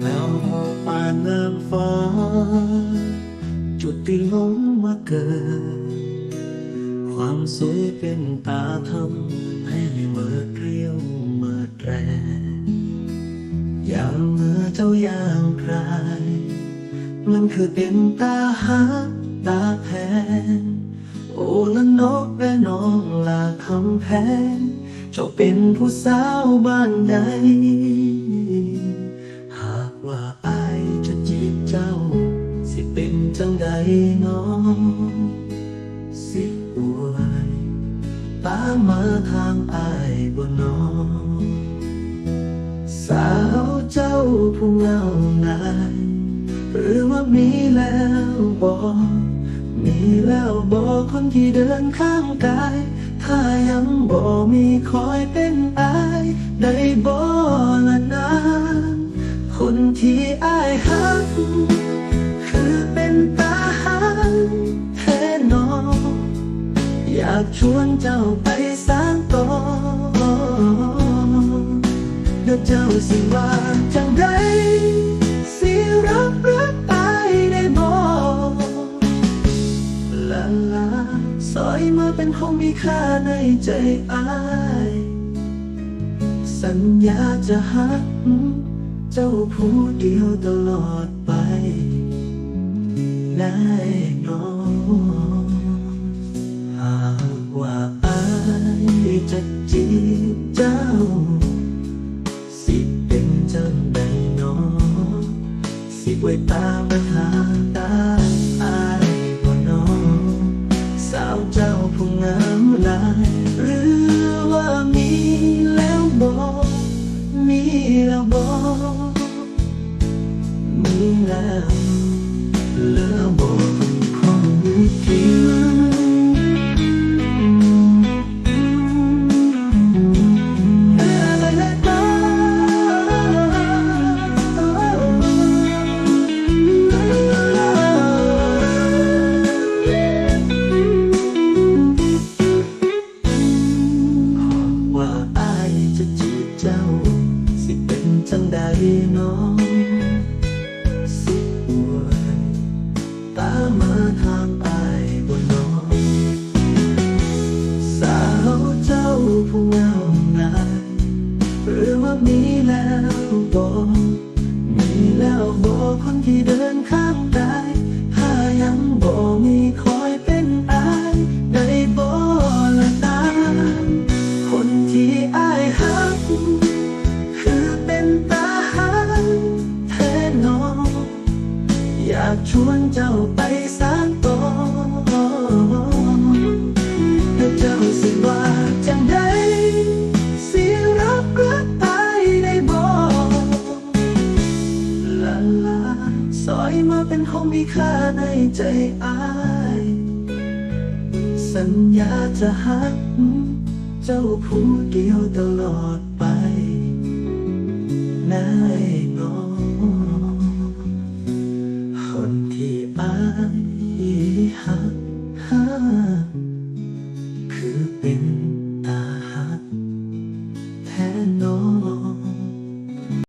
แววออปานนางฟ้า จุดที่ลงมาเกิด ความสวยเป็นตาทำให้เมื่อเกลียวเมื่อแตรอย่างเมื่อเจ้าอย่างใครมันคือเป็นตาหักตาแพงโอ้ละนกและน้องลาคำแพงเจ้าเป็นผู้สาวบ้านใด สิป่วยตามมาทางอายบนน้องสาวเจ้าผู้เงานายหรือว่ามีแล้วบอกมีแล้วบอกคนที่เดินข้างกาย ถ้ายังบอกมีคอยเป็นากชวนเจ้าไปสานต่อเดี๋ยวเจ้าสิว่าจังใดสิรับรักตายได้บอลาลาสอยมาเป็นของมีค่าในใจอาย สัญญาจะหักเจ้าผู้เดียวตลอดไปได้น้อง ไว้ตามมาทาตาอายบ่น้อง สาวเจ้าผู้งามหลาย หรือว่ามีแล้วบอกมีแล้วบอกมีแล้วเลือ จังใดน้องสิป่วยตามมาทางไปบนน้อง สาวเจ้าผู้เงางายหรือว่ามีแล้วบอกมีแล้วบอกคนที่เดินข้า อยากชวนเจ้าไปสานต่อแล้วเจ้าสิว่าจังใดสิรับรักตายได้บอกลาลาสอยมาเป็นของมีค่าในใจอาย สัญญาจะหัก เจ้าผู้เดียวตลอดไปน